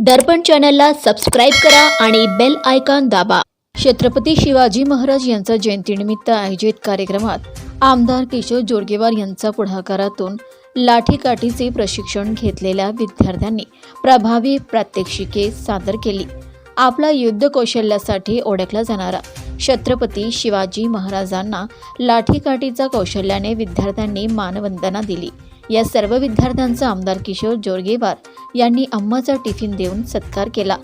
दर्पण चॅनलला सबस्क्राईब करा आणि बेल आयकॉन दाबा. छत्रपती शिवाजी महाराज यांचा जयंतीनिमित्त आयोजित कार्यक्रमात आमदार किशोर जोडगेवार यांचा पुढाकारातून लाठीकाठीचे प्रशिक्षण घेतलेल्या विद्यार्थ्यांनी प्रभावी प्रात्यक्षिके सादर केली. आपला युद्ध कौशल्यासाठी ओळखला जाणारा छत्रपती शिवाजी महाराजांना लाठीकाठीचा कौशल्याने विद्यार्थ्यांनी मानवंदना दिली. या सर्व विद्यार्थ्यांचा आमदार किशोर जोरगेवार यांनी अम्माचा टिफिन देऊन सत्कार केला.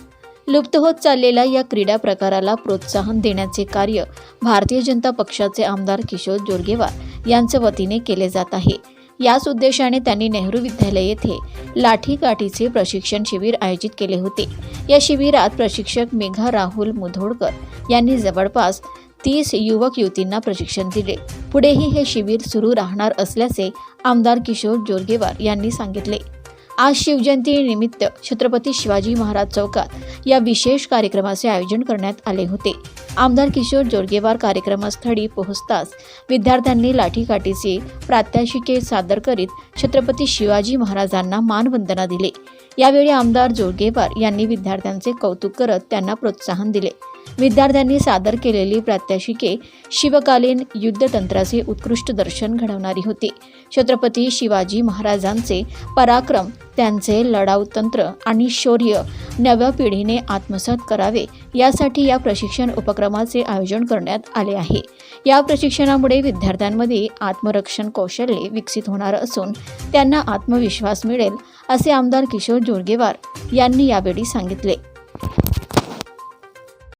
लुप्त होत चाललेल्या या क्रीडा प्रकाराला प्रोत्साहन देण्याचे कार्य भारतीय जनता पक्षाचे आमदार किशोर जोरगेवार यांच्या वतीने केले जात आहे. याच उद्देशाने त्यांनी नेहरू विद्यालय येथे लाठीकाठीचे प्रशिक्षण शिबिर आयोजित केले होते. या शिबिरात प्रशिक्षक मेघा राहुल मुधोडकर यांनी जवळपास तीस युवक युवतींना प्रशिक्षण दिले. पुढेही हे शिबिर सुरू राहणार असल्याचे आमदार किशोर जोरगेवार यांनी सांगितले. आज शिवजयंती निमित्त छत्रपती शिवाजी महाराज चौकात या विशेष कार्यक्रमाचे आयोजन करण्यात आले होते. आमदार किशोर जोरगेवार कार्यक्रमस्थळी पोहोचताच विद्यार्थ्यांनी लाठीकाठीचे प्रात्यक्षिके सादर करीत छत्रपती शिवाजी महाराजांना मानवंदना दिले. यावेळी आमदार जोरगेवार यांनी विद्यार्थ्यांचे कौतुक करत त्यांना प्रोत्साहन दिले. विद्यार्थ्यांनी सादर केलेली प्रात्यक्षिके शिवकालीन युद्धतंत्राचे उत्कृष्ट दर्शन घडवणारी होती. छत्रपती शिवाजी महाराजांचे पराक्रम त्यांचे लढाऊ तंत्र आणि शौर्य नव्या पिढीने आत्मसात करावे यासाठी या प्रशिक्षण उपक्रमाचे आयोजन करण्यात आले आहे. या प्रशिक्षणामुळे विद्यार्थ्यांमध्ये आत्मरक्षण कौशल्ये विकसित होणार असून त्यांना आत्मविश्वास मिळेल असे आमदार किशोर जोरगेवार यांनी यावेळी सांगितले.